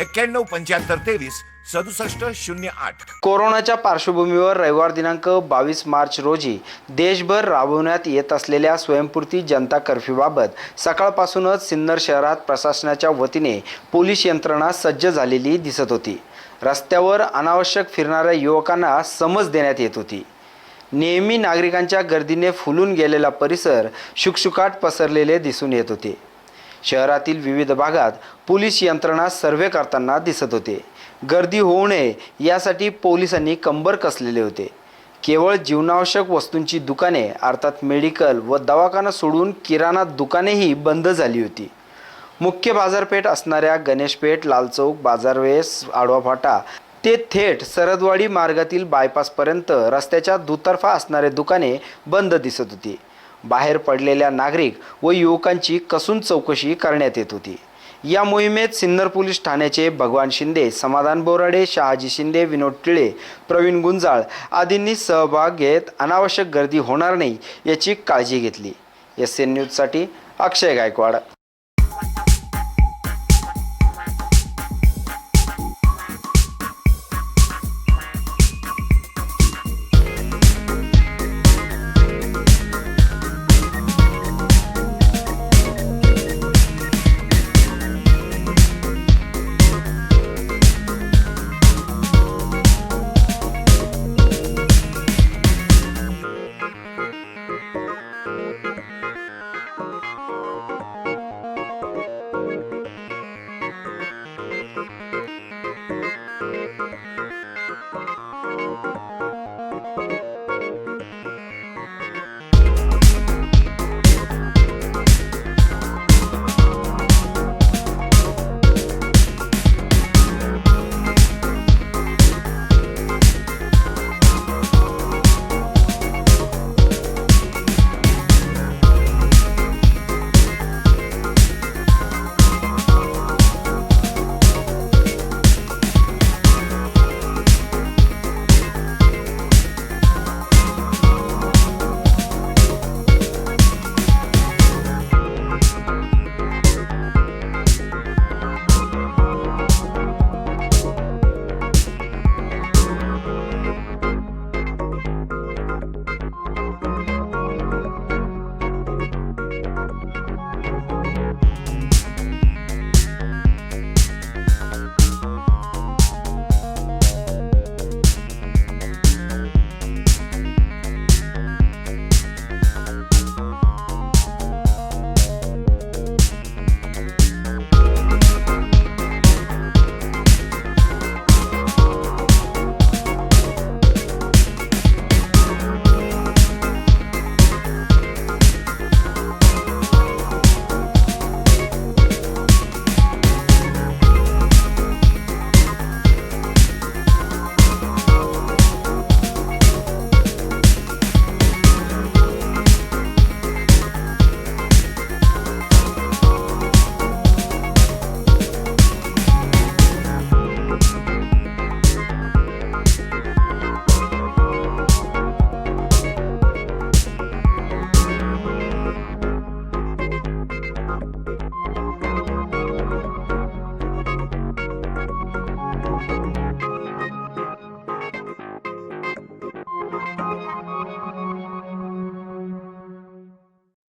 एक्क्याण्णव पंच्याहत्तर तेवीस सदुसष्ट शून्य आठ. कोरोनाच्या पार्श्वभूमीवर रविवार दिनांक बावीस मार्च रोजी देशभर राबवण्यात येत असलेल्या स्वयंपूर्ती जनता कर्फ्यूबाबत सकाळपासूनच सिन्नर शहरात प्रशासनाच्या वतीने पोलीस यंत्रणा सज्ज झालेली दिसत होती. रस्त्यावर अनावश्यक फिरणाऱ्या युवकांना समज देण्यात येत होती. नेहमी नागरिकांच्या गर्दीने फुलून गेलेला परिसर शुकशुकाट पसरलेले दिसून येत होते. शहरातील विविध भागात पोलीस यंत्रणा सर्वे करताना दिसत होते. गर्दी होऊ नये यासाठी पोलिसांनी कंबर कसलेले होते. केवळ जीवनावश्यक वस्तूंची दुकाने अर्थात मेडिकल व दवाखाना सोडून किराणा दुकानेही बंद झाली होती. मुख्य बाजारपेठ असणाऱ्या गणेशपेठ लालचौक बाजारवेस आडवा फाटा ते थेट सरदवाडी मार्गातील बायपासपर्यंत रस्त्याच्या दुतर्फा असणारे दुकाने बंद दिसत होती. बाहेर पडलेल्या नागरिक व युवकांची कसून चौकशी करण्यात येत होती. या मोहिमेत सिन्नर पोलीस ठाण्याचे भगवान शिंदे समाधान बोराडे शहाजी शिंदे विनोद टिळे प्रवीण गुंजाळ आदींनी सहभाग घेत अनावश्यक गर्दी होणार नाही याची काळजी घेतली. एस एन न्यूजसाठी अक्षय गायकवाड.